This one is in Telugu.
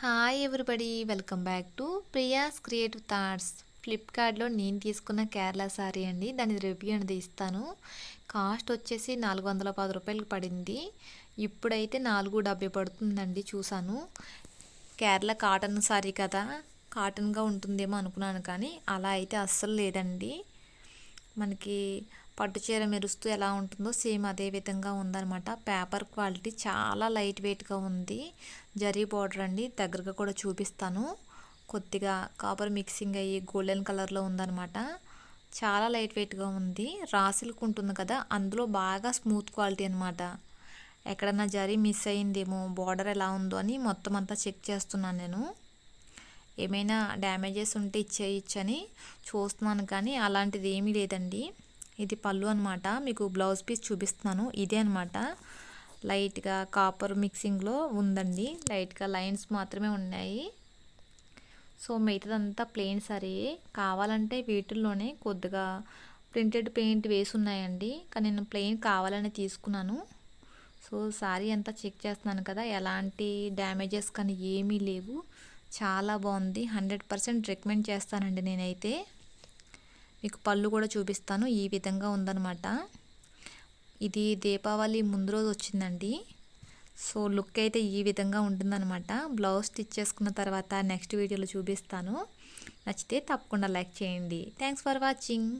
Hi everybody welcome back to Priya's creative thoughts ఫ్లిప్కార్ట్లో నేను తీసుకున్న కేరళ శారీ అండి. దాని రివ్యూ అనేది ఇస్తాను. కాస్ట్ వచ్చేసి నాలుగు వందల పది రూపాయలకి పడింది. ఇప్పుడైతే నాలుగు డెబ్బై పడుతుందండి చూశాను. కేరళ కాటన్ శారీ కదా. కాటన్గా ఉంటుందేమో అనుకున్నాను కానీ అలా అయితే అస్సలు లేదండి. మనకి పట్టు చీర మెరుస్తూ ఎలా ఉంటుందో సేమ్ అదే విధంగా ఉందన్నమాట. పేపర్ క్వాలిటీ చాలా లైట్ వెయిట్గా ఉంది. జరీ బార్డర్ అండి దగ్గరగా కూడా చూపిస్తాను. కొద్దిగా కాపర్ మిక్సింగ్ అయ్యి గోల్డెన్ కలర్లో ఉందన్నమాట. చాలా లైట్ వెయిట్గా ఉంది. రాసిల్క్ ఉంటుంది కదా అందులో బాగా స్మూత్ క్వాలిటీ అనమాట ఎక్కడన్నా జరీ మిస్ అయిందేమో బార్డర్ ఎలా ఉందో అని మొత్తం అంతా చెక్ చేస్తున్నాను నేను. ఏమైనా డ్యామేజెస్ ఉంటే ఇచ్చేయచ్చని చూస్తున్నాను కానీ అలాంటిది ఏమీ లేదండి. ఇది పళ్ళు అనమాట మీకు బ్లౌజ్ పీస్ చూపిస్తున్నాను. ఇదే అనమాట లైట్గా కాపర్ మిక్సింగ్లో ఉందండి. లైట్గా లైన్స్ మాత్రమే ఉన్నాయి. సో మిగతాదంతా ప్లెయిన్ సరే. కావాలంటే వీటిల్లోనే కొద్దిగా ప్రింటెడ్ పెయింట్ వేసి ఉన్నాయండి కానీ నేను ప్లెయిన్ కావాలని తీసుకున్నాను. సో సారీ అంతా చెక్ చేస్తున్నాను కదా. ఎలాంటి డ్యామేజెస్ కానీ ఏమీ లేవు. చాలా బాగుంది. హండ్రెడ్ పర్సెంట్ రికమెండ్ చేస్తానండి నేనైతే. మీకు పళ్ళు కూడా చూపిస్తాను. ఈ విధంగా ఉందనమాట ఇది దీపావళి ముందు రోజు వచ్చిందండి. సో లుక్ అయితే ఈ విధంగా ఉంటుందన్నమాట. బ్లౌజ్ స్టిచ్ చేసుకున్న తర్వాత నెక్స్ట్ వీడియోలో చూపిస్తాను. నచ్చితే తప్పకుండా లైక్ చేయండి. Thanks for watching.